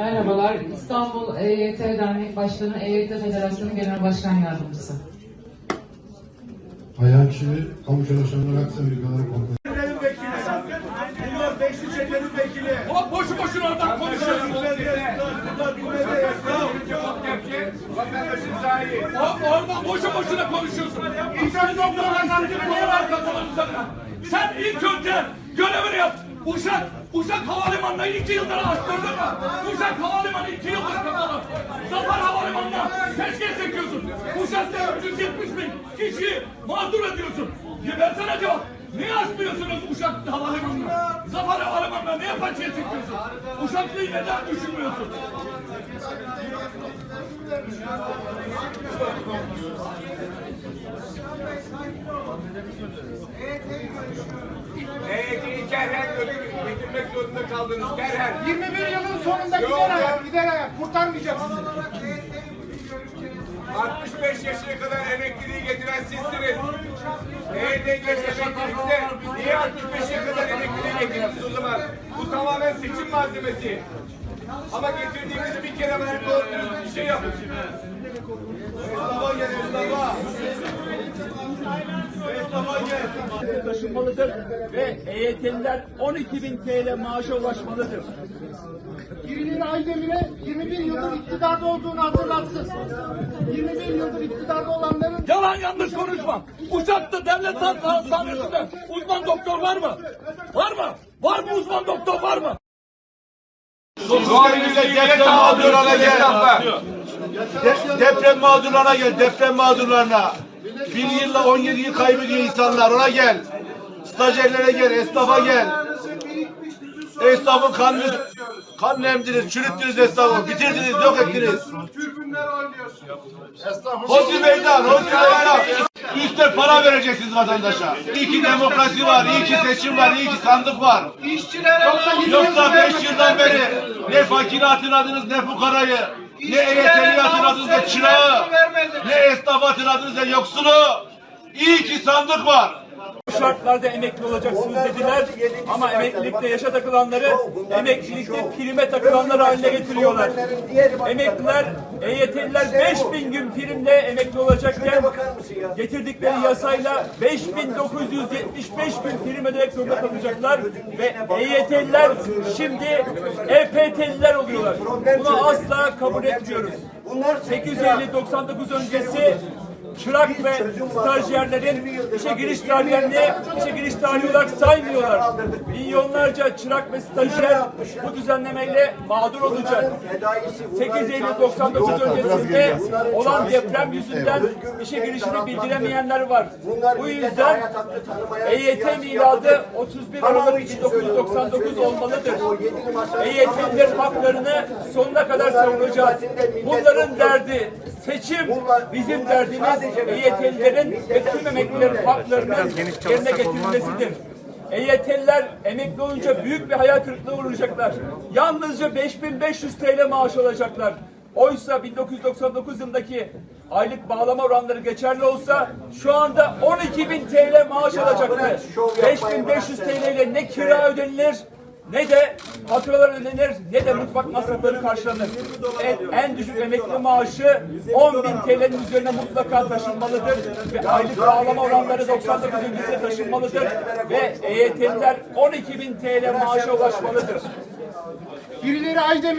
Merhabalar, İstanbul EYT Dernek Başkanı, EYT Federasyonu Genel Başkan Yardımcısı. Ayağı kişili kamu çalışanları hak sendikaları kontrol. Bunlar beşli çetenin vekili. Ama boşu boşuna oradan konuşuyorsun. Bunlar yazdılar. Orada boşu boşuna konuşuyorsun. İnsan doktorlarından bir konu var kafalarında. Sen ilk önce görevini yap. Uşak, Uşak Havalimanı'na iki yıldır açtırdın mı? Uşak Havalimanı iki yıldır kapalı. Zafer Havalimanı'na peşkeş çekiyorsun. Uşak'ta 370 bin kişiyi mağdur ediyorsun. Versene cevap. Niye açmıyorsunuz Uşak Havalimanı'nı? Zafer Havalimanı'na niye paçaya çekiyorsun? Uşaklı'yı neden düşünmüyorsun? EYT'yi kerhen götür- getirmek zorunda kaldınız kerhen. 21 yılın sonunda gider ayak, gider ayak. Kurtarmayacak sizi. 65 yaşına kadar emekliliği getiren sizsiniz. EYT geç emeklilikte niye 65'e kadar emekliliği getirdiniz o zaman? Bu tamamen seçim malzemesi. Ama getirdiğimizi bir kere böyle doğru bir şey yapın. Mustafa gel Mustafa. Mustafa gel. taşınmalıdır ve EYT'liler 12 bin TL maaşa ulaşmalıdır. Birileri Aydemir'e 21 yıldır iktidarda olduğunu hatırlatsın. 21 yıldır iktidarda olanların Yalan yanlış konuşma. Uçakta devlet hastanesinde uzman doktor var mı? Var mı? Var mı uzman doktor var mı? Doğumuzda deprem mağdurlarına gel. De- deprem mağdurlarına gel. Deprem mağdurlarına. Bir yılla 17 yıl kaybediyor insanlar. Ona gel. Stajyerlere gel. Esnafa gel. Esnafın kanını kan emdiniz, çürüttünüz esnafı, bitirdiniz, yok ettiniz. Hodri meydan, hodri meydan. Üste para vereceksiniz vatandaşa. İyi ki demokrasi var, iyi ki seçim var, iyi ki sandık var. Yoksa beş yıldan beri ne fakiri hatırladınız ne fukarayı, ne EYT'liyi hatırladınız ne çırağı, ne esnafı hatırladınız ne yoksulu. İyi ki sandık var. Bu şartlarda emekli olacaksınız dediler ama emeklilikte yaşa takılanları emeklilikte prime takılanlar haline getiriyorlar. Emekliler, EYT'liler 5000 gün primle emekli olacakken getirdikleri yasayla 5975 gün prim ödemek zorunda kalacaklar ve EYT'liler şimdi EPT'liler oluyorlar. Bunu asla kabul etmiyoruz. 8 Eylül 99 öncesi çırak ve stajyerlerin işe giriş tarihlerini işe giriş tarihi olarak saymıyorlar. Milyonlarca çırak ve stajyer bu düzenlemeyle mağdur olacak. 8 Eylül 99 öncesinde olan deprem yüzünden işe girişini bildiremeyenler var. Bu yüzden EYT miladı 31 Aralık 1999 olmalıdır. EYT'lilerin haklarını sonuna kadar savunacağız. Bunların derdi seçim, bizim derdimiz EYT'lilerin ve tüm emeklilerin haklarının yerine getirilmesidir. EYT'liler emekli olunca büyük bir hayal kırıklığı uğrayacaklar. Yalnızca 5500 TL maaş alacaklar. Oysa 1999 yılındaki aylık bağlama oranları geçerli olsa şu anda 12.000 TL maaş alacaktı. 5500 TL ile ne kira ödenilir ne de faturalar ödenir ne de mutfak masrafları karşılanır. En, en düşük emekli maaşı 10 bin TL'nin üzerine mutlaka taşınmalıdır ve aylık bağlama oranları 99 öncesine taşınmalıdır ve EYT'liler 12 bin TL maaşa ulaşmalıdır. birileri Aydemir'e